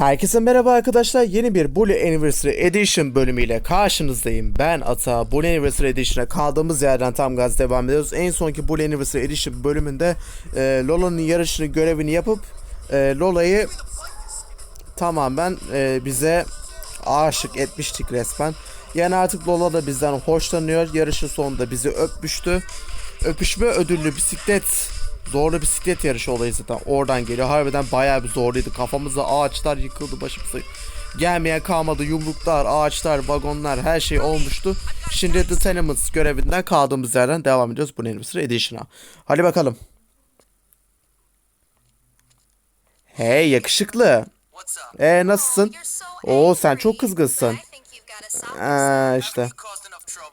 Herkese merhaba arkadaşlar. Yeni bir Bully Anniversary Edition bölümüyle karşınızdayım. Ben Ata. Bully Anniversary Edition'a kaldığımız yerden tam gaz devam ediyoruz. En sonki Bully Anniversary Edition bölümünde e, Lola'nın yarışını görevini yapıp e, Lola'yı tamamen e, bize aşık etmiştik resmen. Yani artık Lola da bizden hoşlanıyor. Yarışın sonunda bizi öpmüştü. Öpüşme ödüllü bisiklet zorlu bisiklet yarışı olayı zaten oradan geliyor. Harbiden bayağı bir zorluydu. Kafamıza ağaçlar yıkıldı başımıza. Gelmeye kalmadı. Yumruklar, ağaçlar, vagonlar her şey olmuştu. Şimdi The Tenements görevinden kaldığımız yerden devam ediyoruz bu Anniversary Edition'a. Hadi bakalım. Hey yakışıklı. E nasılsın? Oo sen çok kızgınsın. Aa, işte.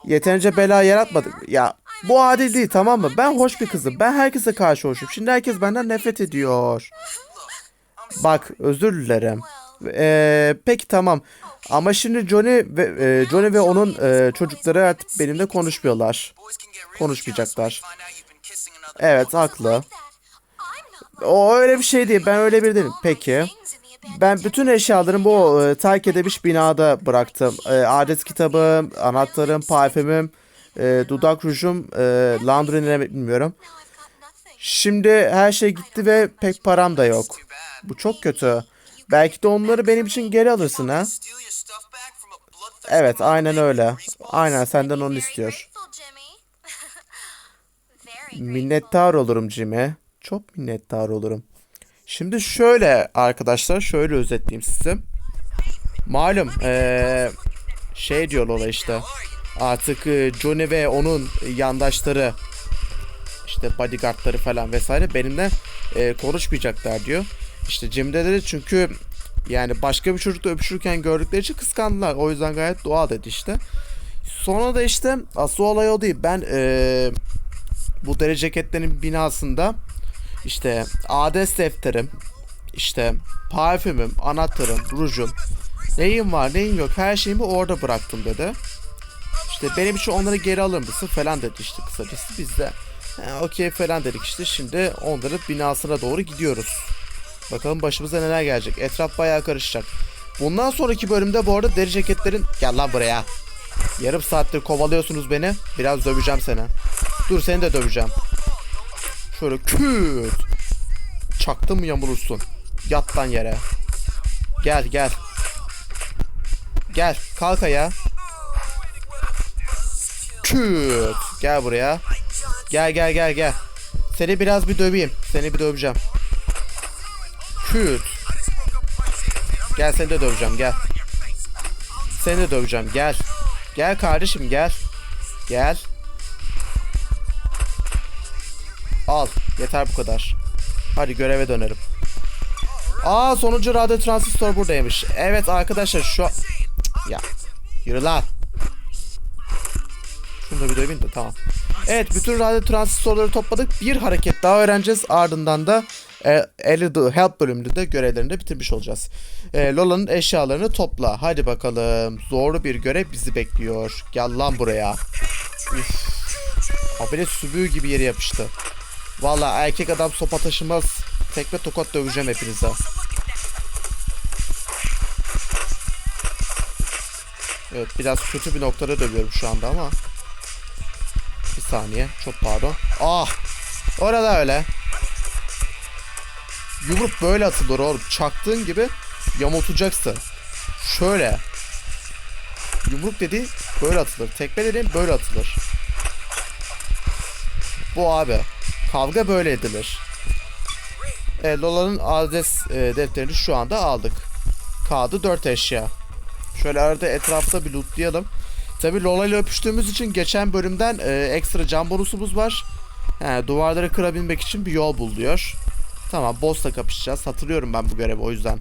Yeterince bela yaratmadık. Ya bu adil değil tamam mı? Ben hoş bir kızım. Ben herkese karşı hoşum. Şimdi herkes benden nefret ediyor. Bak özür dilerim. Ee, peki tamam. Ama şimdi Johnny ve e, Johnny ve onun e, çocukları artık benimle konuşmuyorlar. Konuşmayacaklar. Evet haklı. O öyle bir şey değil. Ben öyle bir değilim. Peki. Ben bütün eşyalarımı bu e, terk edilmiş binada bıraktım. E, adet kitabım, anahtarım, parfümüm, e, dudak rujum, e, laundry ne bilmiyorum. Şimdi her şey gitti ve pek param da yok. Bu çok kötü. Belki de onları benim için geri alırsın ha? Evet aynen öyle. Aynen senden onu istiyor. Minnettar olurum Jimmy. Çok minnettar olurum. Şimdi şöyle arkadaşlar şöyle özetleyeyim size. Malum eee, şey diyor Lola işte. Artık e, Johnny ve onun yandaşları işte bodyguardları falan vesaire benimle e, konuşmayacaklar diyor. İşte de dedi çünkü yani başka bir çocukla öpüşürken gördükleri için kıskandılar. O yüzden gayet doğal dedi işte. Sonra da işte asıl olay o değil. Ben e, bu deri ceketlerin binasında işte adres defterim, işte parfümüm, anahtarım, rujum, neyim var neyim yok her şeyimi orada bıraktım dedi. İşte benim için onları geri alır mısın falan dedi işte kısacası biz de "He, okey falan dedik işte şimdi onların binasına doğru gidiyoruz. Bakalım başımıza neler gelecek. Etraf bayağı karışacak. Bundan sonraki bölümde bu arada deri ceketlerin... Gel lan buraya. Yarım saattir kovalıyorsunuz beni. Biraz döveceğim seni. Dur seni de döveceğim. Şöyle küt. Çaktın mı yamulursun. Yat yere. Gel gel. Gel kalk ayağa. Küt. Gel buraya. Gel gel gel gel. Seni biraz bir döveyim. Seni bir döveceğim. Küt. Gel seni de döveceğim gel. Seni de döveceğim gel. Gel kardeşim gel. Gel. Al. Yeter bu kadar. Hadi göreve dönelim. Aa sonuncu radyo transistör buradaymış. Evet arkadaşlar şu... Ya. Yürü lan. Şunu da bir döveyim de tamam. Evet bütün radyo transistörleri topladık. Bir hareket daha öğreneceğiz. Ardından da e, the Help bölümünde de görevlerini de bitirmiş olacağız. E, Lola'nın eşyalarını topla. Hadi bakalım. Zorlu bir görev bizi bekliyor. Gel lan buraya. Üf. Habire sübüğü gibi yere yapıştı. Valla erkek adam sopa taşımaz. Tekme tokat döveceğim hepinize. Evet biraz kötü bir noktada dövüyorum şu anda ama. Saniye. Çok pardon. Ah! Orada öyle. Yumruk böyle atılır oğlum. Çaktığın gibi yamultacaksın. Şöyle. Yumruk dedi böyle atılır. Tekme dediğin böyle atılır. Bu abi. Kavga böyle edilir. E, Lola'nın adres e, defterini şu anda aldık. Kağıdı 4 eşya. Şöyle arada etrafta bir lootlayalım. Tabi Lola ile öpüştüğümüz için geçen bölümden e, ekstra can bonusumuz var. Yani duvarları kırabilmek için bir yol bul diyor. Tamam boss'la kapışacağız. Hatırlıyorum ben bu görevi o yüzden.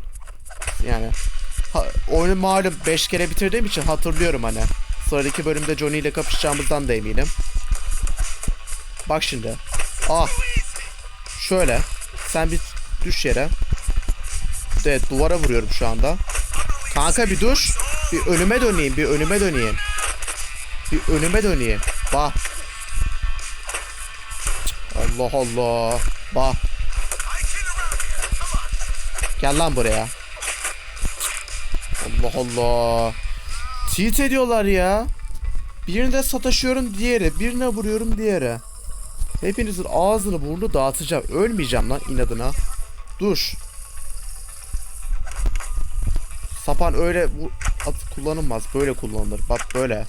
Yani ha, oyunu malum 5 kere bitirdiğim için hatırlıyorum hani. Sonraki bölümde Johnny ile kapışacağımızdan da eminim. Bak şimdi. Ah. Şöyle. Sen bir düş yere. Evet duvara vuruyorum şu anda. Kanka bir dur. Bir önüme döneyim. Bir önüme döneyim. Bir önüme döneyim. Bak. Allah Allah. Bak. Gel lan buraya. Allah Allah. Tilt ediyorlar ya. Birine sataşıyorum diğeri. Birine vuruyorum diğeri. Hepinizin ağzını burnunu dağıtacağım. Ölmeyeceğim lan inadına. Dur. Sapan öyle bu kullanılmaz. Böyle kullanılır. Bak böyle.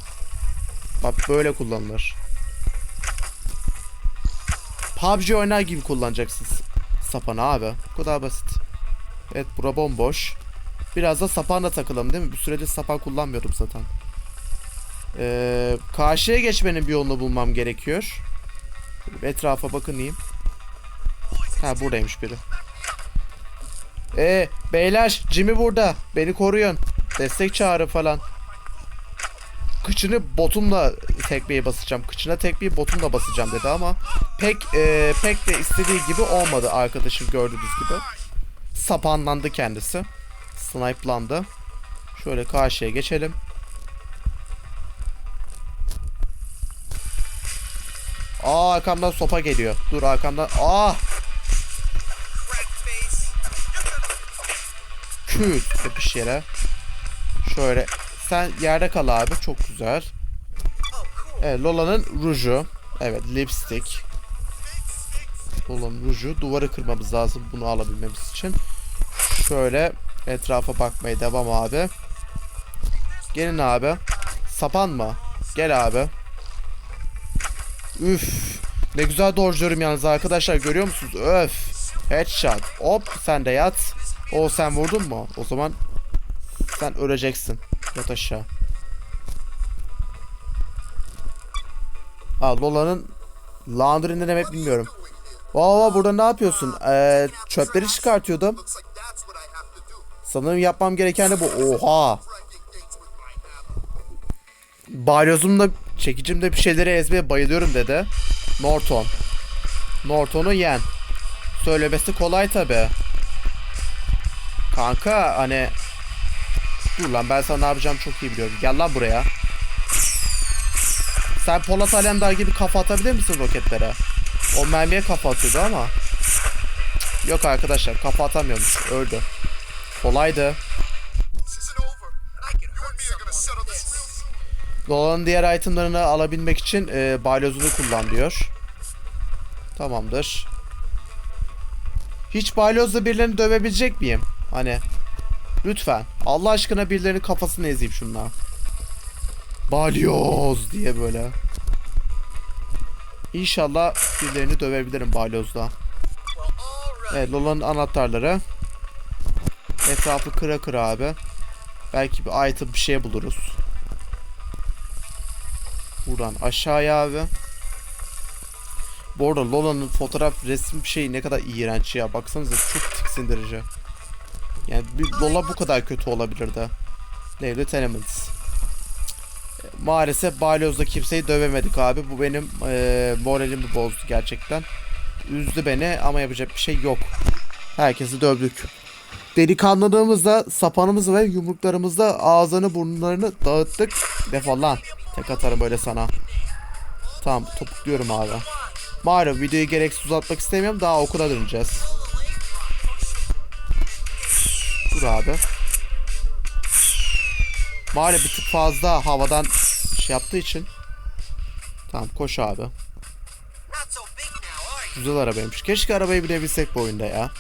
Bak böyle kullanılır. PUBG oynar gibi kullanacaksınız. Sapanı abi. Bu kadar basit. Evet bura bomboş. Biraz da sapanla takılalım değil mi? Bir süredir sapan kullanmıyordum zaten. Ee, karşıya geçmenin bir yolunu bulmam gerekiyor. Etrafa bakınayım. Ha buradaymış biri. Ee beyler Jimmy burada. Beni koruyun. Destek çağrı falan. Kıçını botumla tekmeyi basacağım. Kıçına tekmeyi botumla basacağım dedi ama pek e, pek de istediği gibi olmadı arkadaşım gördüğünüz gibi. Sapanlandı kendisi. Snipe'landı. Şöyle karşıya geçelim. Aa arkamdan sopa geliyor. Dur arkamdan. Aa! Küt yapış yere. Şöyle. Sen yerde kal abi. Çok güzel. Evet Lola'nın ruju. Evet lipstick. Lola'nın ruju. Duvarı kırmamız lazım bunu alabilmemiz için. Şöyle etrafa bakmaya devam abi. Gelin abi. Sapan mı? Gel abi. Üf. Ne güzel dojluyorum yalnız arkadaşlar görüyor musunuz? Öf. Headshot. Hop sen de yat. O sen vurdun mu? O zaman sen öleceksin. Yat aşağı. Aa Lola'nın laundry ne demek bilmiyorum. Valla burada ne yapıyorsun? Ee, çöpleri çıkartıyordum. Sanırım yapmam gereken de bu. Oha. Balyozumda çekicimde bir şeyleri ezmeye bayılıyorum dedi. Norton. Norton'u yen. Söylemesi kolay tabi. Kanka hani Dur lan ben sana ne yapacağım çok iyi biliyorum. Gel lan buraya. Sen Polat Alemdar gibi kafa atabilir misin roketlere? O mermiye kafa atıyordu ama. Yok arkadaşlar kafa atamıyormuş. Öldü. Kolaydı. Dolanın diğer itemlarını alabilmek için e, balyozunu kullan diyor. Tamamdır. Hiç balyozla birilerini dövebilecek miyim? Hani lütfen. Allah aşkına birilerinin kafasını ezeyim şunla. Balyoz diye böyle. İnşallah birilerini dövebilirim balyozla. Evet Lola'nın anahtarları. Etrafı kıra kıra abi. Belki bir item bir şey buluruz. Buradan aşağıya abi. Bu arada Lola'nın fotoğraf resim şeyi ne kadar iğrenç ya. Baksanıza çok tiksindirici. Yani bir Lola bu kadar kötü olabilirdi. Lively Tenements. Maalesef Balyoz'da kimseyi dövemedik abi. Bu benim eee moralimi bozdu gerçekten. Üzdü beni ama yapacak bir şey yok. Herkesi dövdük. Delikanlılığımızla sapanımızla ve yumruklarımızla ağzını burnlarını dağıttık. Defol lan. Tek atarım böyle sana. Tamam topukluyorum abi. Malum videoyu gereksiz uzatmak istemiyorum. Daha okula döneceğiz. Dur abi. Malum bir tık fazla havadan şey yaptığı için. Tamam koş abi. Güzel arabaymış. Keşke arabayı bilebilsek bu oyunda ya.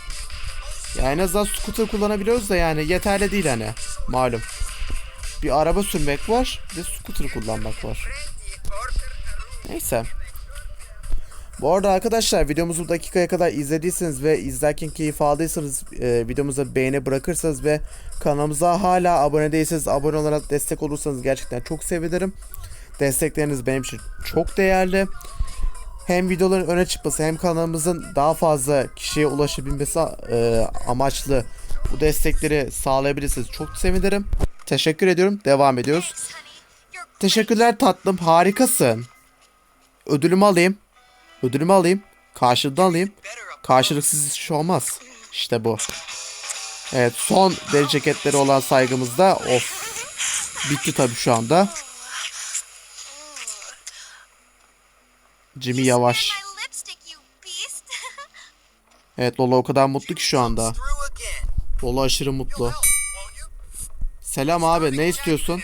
Ya en azından scooter kullanabiliyoruz da yani yeterli değil hani. Malum. Bir araba sürmek var, bir de scooter kullanmak var. Neyse. Bu arada arkadaşlar videomuzu dakikaya kadar izlediyseniz ve izlerken keyif aldıysanız e, videomuza beğeni bırakırsanız ve kanalımıza hala abone değilseniz abone olarak destek olursanız gerçekten çok sevinirim. Destekleriniz benim için çok değerli. Hem videoların öne çıkması hem kanalımızın daha fazla kişiye ulaşabilmesi e, amaçlı bu destekleri sağlayabilirsiniz. Çok sevinirim. Teşekkür ediyorum. Devam ediyoruz. Teşekkürler tatlım. Harikasın. Ödülümü alayım. Ödülümü alayım. Karşılığında alayım. Karşılıksız iş olmaz. İşte bu. Evet son deri ceketleri olan saygımızda of. Bitti tabii şu anda. Jimmy yavaş. Evet Lola o kadar mutlu ki şu anda. Lola aşırı mutlu. Selam abi ne istiyorsun?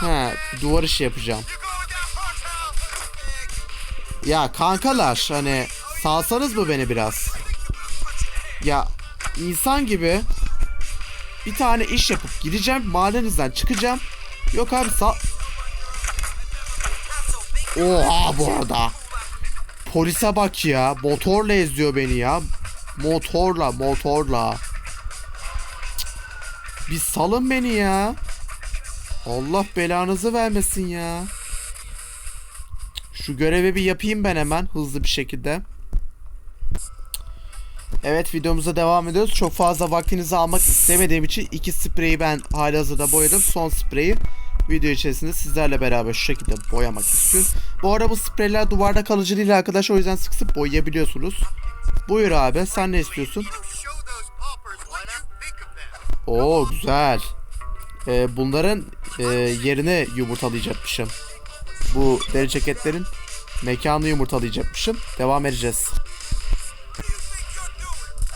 He duvar işi yapacağım. Ya kankalar hani salsanız mı beni biraz? Ya insan gibi bir tane iş yapıp gideceğim mahallenizden çıkacağım. Yok abi sal... Oha bu arada. Polise bak ya. Motorla eziyor beni ya. Motorla motorla. Bir salın beni ya. Allah belanızı vermesin ya. Şu görevi bir yapayım ben hemen hızlı bir şekilde. Evet videomuza devam ediyoruz. Çok fazla vaktinizi almak istemediğim için iki spreyi ben halihazırda boyadım. Son spreyi video içerisinde sizlerle beraber şu şekilde boyamak istiyorum. Bu arada bu spreyler duvarda kalıcı değil arkadaş o yüzden sık sık boyayabiliyorsunuz. Buyur abi sen ne istiyorsun? Oo güzel. Ee, bunların e, yerine yumurtalayacakmışım. Bu deri ceketlerin mekanı yumurtalayacakmışım. Devam edeceğiz.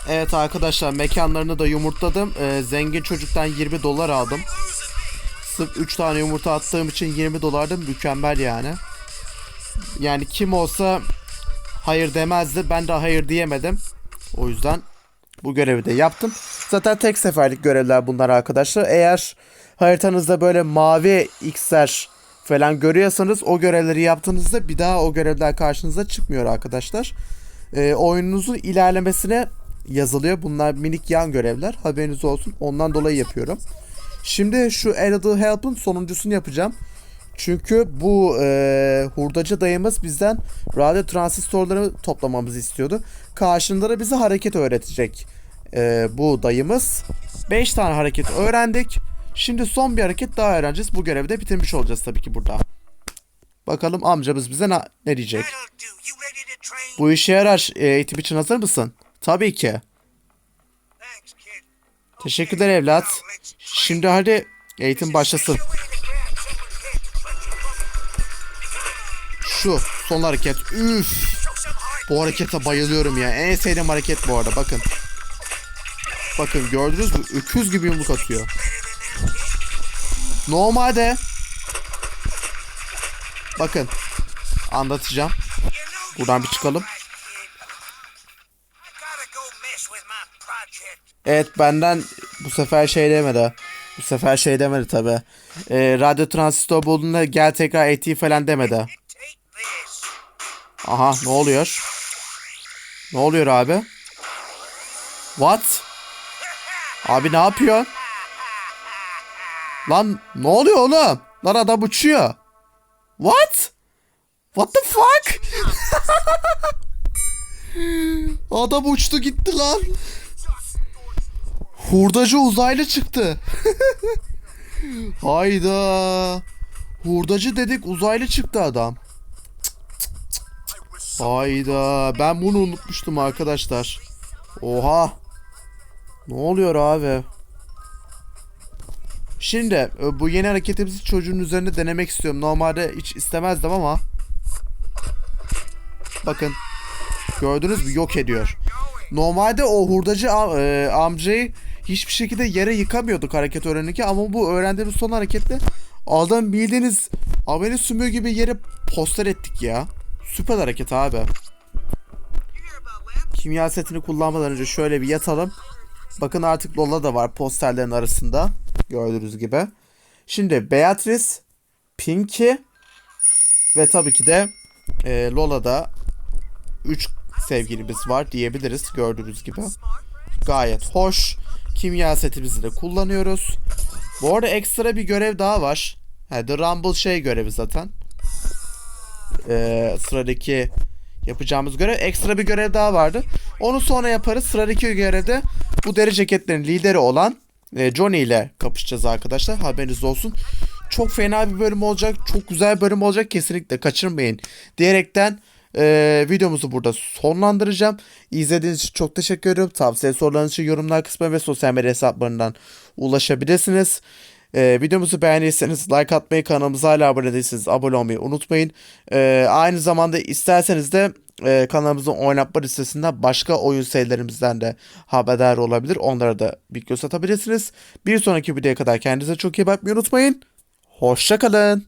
Evet arkadaşlar mekanlarını da yumurtladım. Ee, zengin çocuktan 20 dolar aldım. Sırf 3 tane yumurta attığım için 20 dolardı mükemmel yani. Yani kim olsa hayır demezdi. Ben de hayır diyemedim. O yüzden bu görevi de yaptım. Zaten tek seferlik görevler bunlar arkadaşlar. Eğer haritanızda böyle mavi x'ler falan görüyorsanız o görevleri yaptığınızda bir daha o görevler karşınıza çıkmıyor arkadaşlar. Ee, oyununuzun ilerlemesine yazılıyor. Bunlar minik yan görevler. Haberiniz olsun. Ondan dolayı yapıyorum. Şimdi şu Elder Help'ın sonuncusunu yapacağım. Çünkü bu e, hurdacı dayımız bizden radyo transistörleri toplamamızı istiyordu. Karşında da bize hareket öğretecek e, bu dayımız. 5 tane hareket öğrendik. Şimdi son bir hareket daha öğreneceğiz. Bu görevi de bitirmiş olacağız tabii ki burada. Bakalım amcamız bize ne, ne diyecek? Bu işe yarar. E, Eğitim için hazır mısın? Tabii ki. Teşekkürler evlat. Şimdi hadi eğitim başlasın. Şu son hareket. Üf. Bu harekete bayılıyorum ya. En sevdiğim hareket bu arada. Bakın. Bakın gördünüz mü? Öküz gibi yumruk atıyor. Normalde Bakın. Anlatacağım. Buradan bir çıkalım. Evet benden bu sefer şey demedi. Bu sefer şey demedi tabi. Ee, radyo transistör bulduğunda gel tekrar AT falan demedi. Aha ne oluyor? Ne oluyor abi? What? Abi ne yapıyor? Lan ne oluyor oğlum? Lan adam uçuyor. What? What the fuck? adam uçtu gitti lan. Hurdacı uzaylı çıktı. Hayda. Hurdacı dedik uzaylı çıktı adam. Hayda. Ben bunu unutmuştum arkadaşlar. Oha. Ne oluyor abi? Şimdi e, bu yeni hareketimizi çocuğun üzerinde denemek istiyorum. Normalde hiç istemezdim ama. Bakın. Gördünüz mü? Yok ediyor. Normalde o hurdacı am- e, amcayı hiçbir şekilde yere yıkamıyorduk hareket öğrenirken ama bu öğrendiğimiz son hareketle adam bildiğiniz ameli sümüğü gibi yere poster ettik ya. Süper hareket abi. Kimya setini kullanmadan önce şöyle bir yatalım. Bakın artık Lola da var posterlerin arasında. Gördüğünüz gibi. Şimdi Beatrice, Pinky ve tabii ki de e, Lola'da 3 sevgilimiz var diyebiliriz gördüğünüz gibi. Gayet hoş. Kimya setimizi de kullanıyoruz. Bu arada ekstra bir görev daha var. Ha, The Rumble şey görevi zaten. Ee, sıradaki yapacağımız görev. Ekstra bir görev daha vardı. Onu sonra yaparız. Sıradaki görevde bu deri ceketlerin lideri olan Johnny ile kapışacağız arkadaşlar. Haberiniz olsun. Çok fena bir bölüm olacak. Çok güzel bir bölüm olacak. Kesinlikle kaçırmayın. Diyerekten e, videomuzu burada sonlandıracağım. İzlediğiniz için çok teşekkür ediyorum. Tavsiye sorularınız için yorumlar kısmına ve sosyal medya hesaplarından ulaşabilirsiniz. E, videomuzu beğendiyseniz like atmayı, kanalımıza hala abone değilseniz abone olmayı unutmayın. E, aynı zamanda isterseniz de e, kanalımızın oynatma listesinden başka oyun serilerimizden de haberdar olabilir. Onlara da bir göz atabilirsiniz. Bir sonraki videoya kadar kendinize çok iyi bakmayı unutmayın. Hoşçakalın.